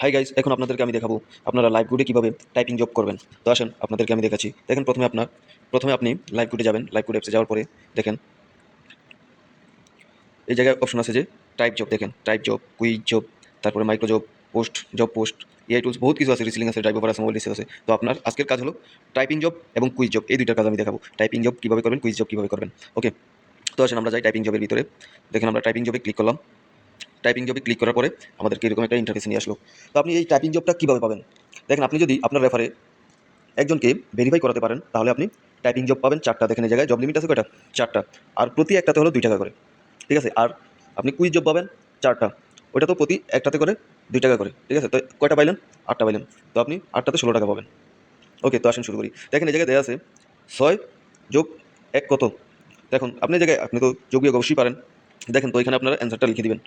Hi guys এখন আপনাদেরকে আমি দেখাবো আপনারা লাইভ গুডে কীভাবে টাইপিং জব করবেন। তো আসেন, আপনাদেরকে আমি দেখাচ্ছি। দেখেন, প্রথমে আপনার, প্রথমে আপনি লাইভ গুডে যাবেন। লাইভ গুড অ্যাপসে যাওয়ার পরে দেখেন, এই জায়গায় অপশন আছে যে টাইপ জব দেখেন টাইপ জব কুইজ জব তারপরে micro job post job post AI tools বহুত কিছু আছে রিসিলিং আছে ড্রাইভ আছে মোবাইল রিসেল আছে। তো আপনার আজকের কাজ হলো টাইপিং জব এবং কুইজ জব এই দুইটার কাজ আমি দেখাবো। টাইপিং জব কীভাবে করবেন কুইজ জব কীভাবে করবেন। ওকে তো আসেন, আমরা যাই টাইপিং জবের ভিতরে। দেখেন, আমরা টাইপিং জবে ক্লিক করলাম। টাইপিং জবে ক্লিক করার পরে আমাদেরকে এরকম একটা ইন্টারফেস নিয়ে আসলো। তো আপনি এই টাইপিং জবটা কীভাবে পাবেন? দেখেন, আপনি যদি আপনার রেফারে একজনকে ভেরিফাই করাতে পারেন, তাহলে আপনি টাইপিং জব পাবেন চারটা। দেখেন, এই জায়গায় জব লিমিট আছে কয়টা? চারটা। আর প্রতি একটাতে হলো দুই টাকা করে। ঠিক আছে? আর আপনি কুইজ জব পাবেন চারটা। ওইটা তো প্রতি একটাতে করে দুই টাকা করে। ঠিক আছে? তো কয়টা পাইলেন? আটটা পাইলেন। তো আপনি আটটাতে ষোলো টাকা পাবেন। ওকে, তো আসেন শুরু করি। দেখেন, এই জায়গায় দেওয়া আছে ছয় যোগ এক কত? দেখুন, আপনি জায়গায়, আপনি তো যোগ অবশ্যই পারেন। দেখেন, তো এখানে আপনারা অ্যান্সারটা লিখে দিবেন।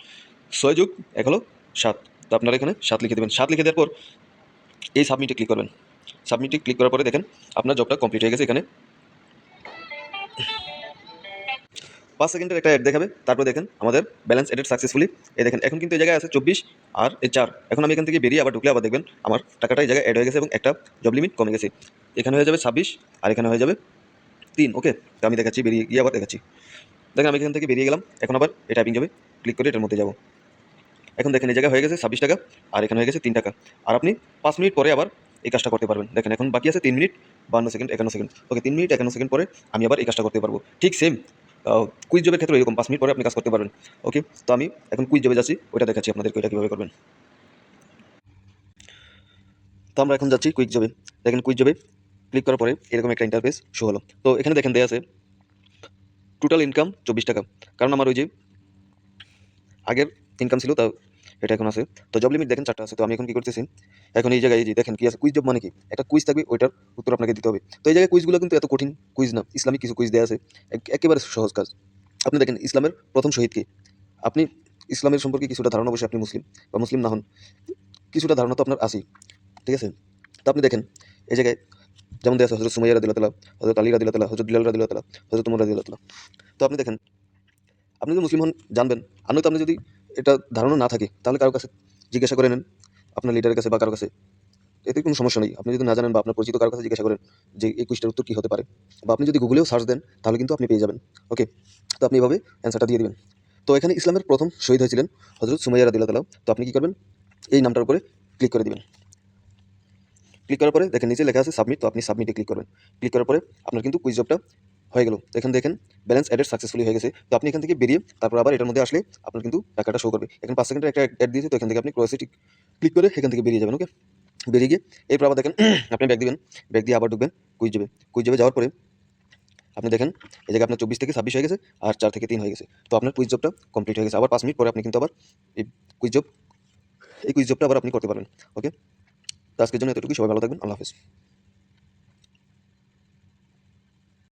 ছয় যোগ এক হলো সাত। তো আপনারা এখানে সাত লিখে দেবেন। সাত লিখে দেওয়ার পর এই সাবমিটে ক্লিক করবেন। সাবমিটে ক্লিক করার পরে দেখেন, আপনার জবটা কমপ্লিট হয়ে গেছে এখানে। পাঁচ সেকেন্ডের একটা অ্যাড দেখাবে। তারপর দেখেন, আমাদের ব্যালেন্স এডেড সাকসেসফুলি এই দেখেন, এখন কিন্তু এই জায়গায় আছে চব্বিশ আর এই চার। এখন আমি এখান থেকে বেরিয়ে আবার ঢুকলে আবার দেখবেন, আমার টাকাটা এই জায়গায় অ্যাড হয়ে গেছে এবং একটা জব লিমিট কমে গেছে। এখানে হয়ে যাবে ছাব্বিশ আর এখানে হয়ে যাবে তিন। ওকে, তো আমি দেখাচ্ছি, বেরিয়ে গিয়ে আবার দেখাচ্ছি। দেখেন, আমি এখান থেকে বেরিয়ে গেলাম। এখন আবার এই টাইপিং যাবে ক্লিক করে এটার মধ্যে যাব। এখন দেখেন এই জায়গায় হয়ে গেছে ছাব্বিশ টাকা, আর এখানে হয়ে গেছে তিন টাকা। আর আপনি পাঁচ মিনিট পরে আবার এই কাজটা করতে পারবেন। দেখেন এখন বাকি আছে তিন মিনিট, বান্ন সেকেন্ড, একান্ন সেকেন্ড। ওকে, তিন মিনিট, একান্ন সেকেন্ড পরে আমি আবার এই কাজটা করতে পারব। ঠিক সেম কুইজ জবের ক্ষেত্রে এরকম পাঁচ মিনিট পরে আপনি কাজ করতে পারবেন। ওকে, তো আমি এখন কুইজ জবে যাচ্ছি, ওইটা দেখাচ্ছি আপনাদেরকে ওইটা কীভাবে করবেন। তো আমরা এখন যাচ্ছি কুইক জবে দেখেন কুইক জবে ক্লিক করার পরে এরকম একটা ইন্টারফেস শো হলো। তো এখানে দেখেন দেয়া আছে টোটাল ইনকাম চব্বিশ টাকা। কারণ আমার ওই যে আগের ইনকাম ছিল, তাও এটা এখন আছে। তো জব লিমিট দেখেন চারটা আছে, তো আমি এখন কি করতেছি? এখন এই জায়গায় যে দেখেন কি আছে কুইজ জব মানে কি? একটা কুইজ থাকবে, ওইটার উত্তর আপনাকে দিতে হবে। তো এই জায়গায় কুইজগুলো কিন্তু এত কঠিন কুইজ না, ইসলামিক কিছু কুইজ দেওয়া আছে একেবারে সহজ কাজ। আপনি দেখেন, ইসলামের প্রথম শহীদকে আপনি ইসলামের সম্পর্কে কিছুটা ধারণা, অবশ্যই আপনি মুসলিম বা মুসলিম না হন, কিছুটা ধারণা তো আপনার আছেই, ঠিক আছে? তো আপনি দেখেন, এই জায়গায় যেমন দেওয়া আছে হজরত সুমাইয়া রাদিল্লা হজরত আলী রাদিল্লা হজরত বিলাল রাদিল্লা হজরত উমর রাদিল্লা তো আপনি দেখেন, আপনি যদি মুসলিম হন, জানবেন। আর নয়তো আপনি যদি এটা ধারণা না থাকে, তাহলে কারও কাছে জিজ্ঞাসা করে নেন, আপনার লিডারের কাছে বা কারও কাছে। এতে কোনো সমস্যা নেই। আপনি যদি না জানেন বা আপনার পরিচিত কারও কাছে জিজ্ঞাসা করেন যে এই কুইজটার উত্তর কী হতে পারে, বা আপনি যদি গুগলেও সার্চ দেন, তাহলে কিন্তু আপনি পেয়ে যাবেন। ওকে তো আপনি এভাবে অ্যান্সারটা দিয়ে দেবেন। তো এখানে ইসলামের প্রথম শহীদ হয়েছিলেন হজরত সুমাইয়া রাদিল্লা তালা তো আপনি কী করবেন? এই নামটার উপরে ক্লিক করে দিবেন। ক্লিক করার পরে দেখেন নিচে লেখা আছে সাবমিট তো আপনি সাবমিটে ক্লিক করবেন। ক্লিক করার পরে আপনার কিন্তু কুইজ জবটা হয়ে গেল। এখান দেখেন ব্যালেন্স অ্যাডেড সাকসেসফুলি হয়ে গেছে। তো আপনি এখান থেকে বেরিয়ে, তারপর আবার এটার মধ্যে আসলে আপনার কিন্তু টাকাটা শো করবে। এখানে পাঁচ সেকেন্ডের একটা অ্যাড দিয়েছে, তো এখান থেকে আপনি ক্রসিটি ক্লিক করে এখান থেকে বেরিয়ে যাবেন ওকে বেরিয়ে গিয়ে, এরপর আবার দেখেন, আপনি ব্যাগ দিবেন। ব্যাগ দিয়ে আবার ঢুকবেন কুইজ যাবে কুইজ যাবে যাওয়ার পরে, আপনি দেখেন, এই জায়গায় আপনার চব্বিশ থেকে ছাব্বিশ হয়ে গেছে আর চার থেকে তিন হয়ে গেছে। তো আপনার কুইজ জবটা কমপ্লিট হয়ে গেছে। আবার পাঁচ মিনিট পরে আপনি কিন্তু আবার এই কুইজ জব এই কুইজ জবটা আবার আপনি করতে পারবেন ওকে তো আজকের জন্য এতটুকুই। সবাই ভালো থাকবেন। আল্লাহ হাফেজ।